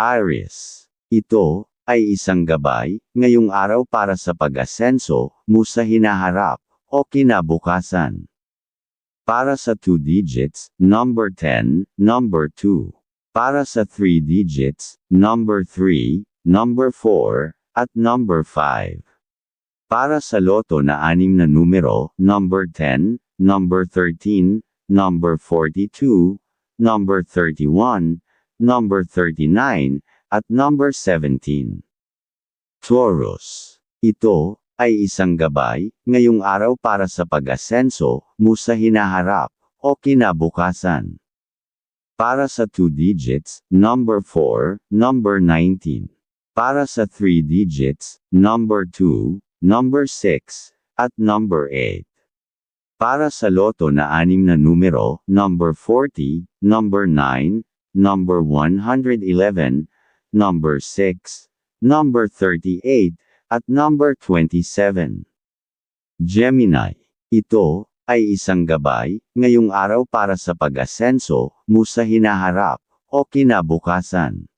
Aries. Ito, ay isang gabay, ngayong araw para sa pag-asenso, mo sa hinaharap, o kinabukasan. Para sa 2 digits, number 10, number 2. Para sa 3 digits, number 3, number 4, at number 5. Para sa loto na anim na numero, number 10, number 13, number 42, number 31, number 39, at number 17. Taurus. Ito, ay isang gabay, ngayong araw para sa pag-asenso, mo sa hinaharap, o kinabukasan. Para sa 2 digits, number 4, number 19. Para sa 3 digits, number 2, number 6, at number 8. Para sa loto na anim na numero, number 40, number 9, number 111, number 6, number 38, at number 27. Gemini. Ito, ay isang gabay, ngayong araw para sa pag-asenso, mo sa hinaharap, o kinabukasan.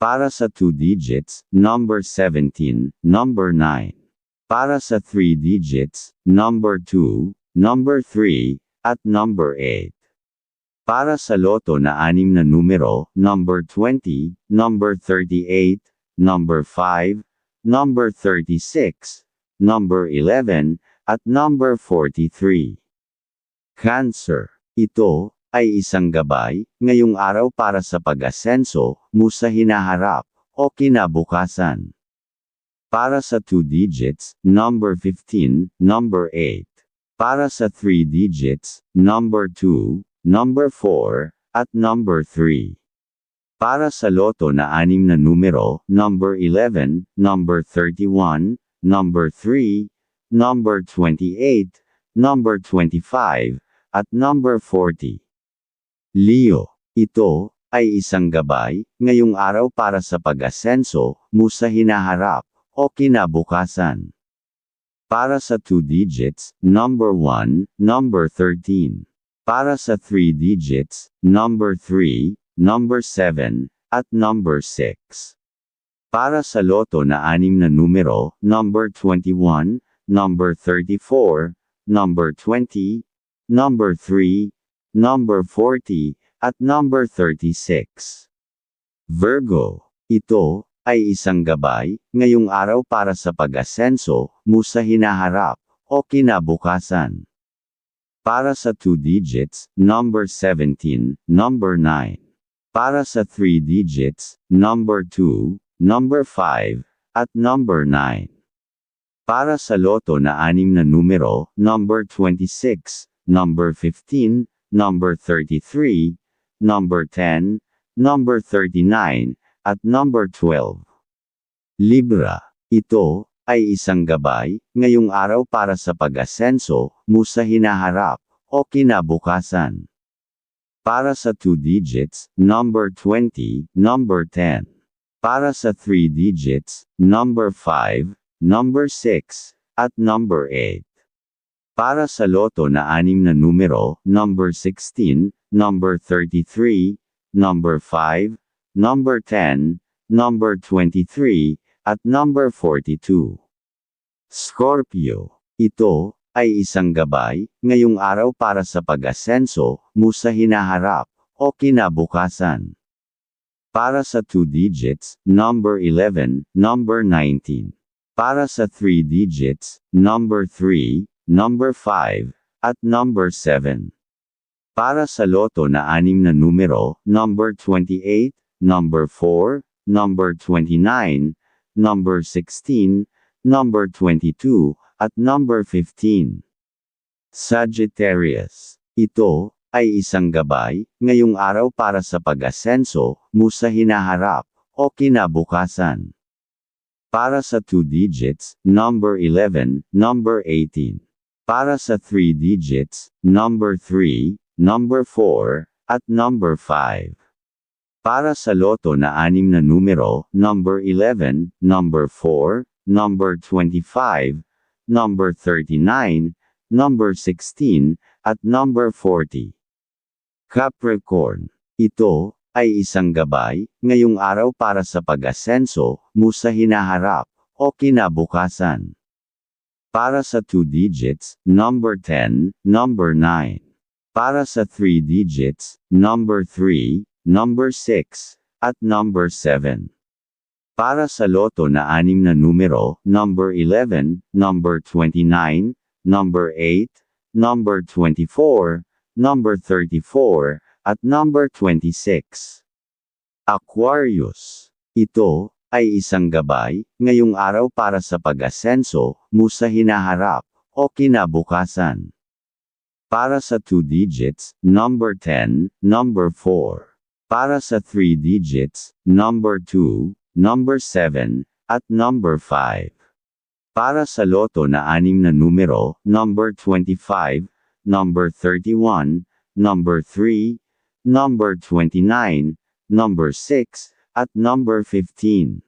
Para sa 2 digits, number 17, number 9. Para sa 3 digits, number 2, number 3, at number 8. Para sa loto na anim na numero, number 20, number 38, number 5, number 36, number 11, at number 43. Cancer. Ito, ay isang gabay, ngayong araw para sa pag-asenso, mo sa hinaharap, o kinabukasan. Para sa 2 digits, number 15, number 8. Para sa 3 digits, number 2, number 4, at number 3. Para sa loto na anim na numero, number 11, number 31, number 3, number 28, number 25, at number 40. Leo, ito, ay isang gabay, ngayong araw para sa pag-asenso, mo sa hinaharap, o kinabukasan. Para sa 2 digits, number 1, number 13. Para sa 3 digits, number 3, number 7, at number 6. Para sa loto na anim na numero, number 21, number 34, number 20, number 3, number 40, at number 36. Virgo, ito, ay isang gabay, ngayong araw para sa pag-asenso, mo sa hinaharap, o kinabukasan. Para sa 2 digits, number 17, number 9. Para sa 3 digits, number 2, number 5, at number 9. Para sa loto na anim na numero, number 26, number 15, number 33, number 10, number 39, at number 12. Libra. Ito, ay isang gabay, ngayong araw para sa pag-asenso, mo sa hinaharap, o kinabukasan. Para sa 2 digits, number 20, number 10. Para sa 3 digits, number 5, number 6, at number 8. Para sa loto na anim na numero, number 16, number 33, number 5, number 10, number 23, at number 42. Scorpio. Ito, ay isang gabay, ngayong araw para sa pag-asenso, mo sa hinaharap, o kinabukasan. Para sa 2 digits, number 11, number 19. Para sa 3 digits, number 3, number 5, at number 7. Para sa loto na anim na numero, number 28, number 4, number 29, number 16, number 22, at number 15. Sagittarius. Ito, ay isang gabay, ngayong araw para sa pag-asenso, mo sa hinaharap, o kinabukasan. Para sa 2 digits, number 11, number 18. Para sa 3 digits, number 3, number 4, at number 5. Para sa loto na anim na numero, number 11, number 4, number 25, number 39, number 16, at number 40. Capricorn. Ito, ay isang gabay, ngayong araw para sa pag-asenso, mo hinaharap, o kinabukasan. Para sa 2 digits, number 10, number 9. Para sa 3 digits, number 3, number 6, at number 7. Para sa loto na anim na numero, number 11, number 29, number 8, number 24, number 34, at number 26. Aquarius. Ito, ay isang gabay, ngayong araw para sa pag-asenso, mo hinaharap, o kinabukasan. Para sa 2 digits, number 10, number 4. Para sa 3 digits, number 2, number 7, at number 5. Para sa loto na anim na numero, number 25, number 31, number 3, number 29, number 6, at number 15.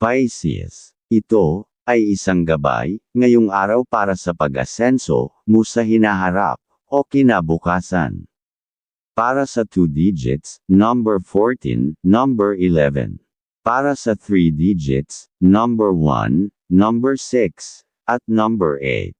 Pisces. Ito, ay isang gabay, ngayong araw para sa pag-asenso, mo sa hinaharap, o kinabukasan. Para sa 2 digits, number 14, number 11. Para sa 3 digits, number 1, number 6, at number 8.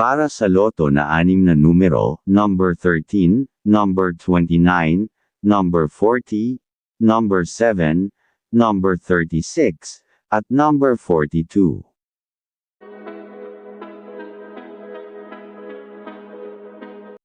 Para sa loto na anim na numero, number 13, number 29, number 40, number 7, number 36, at number 42.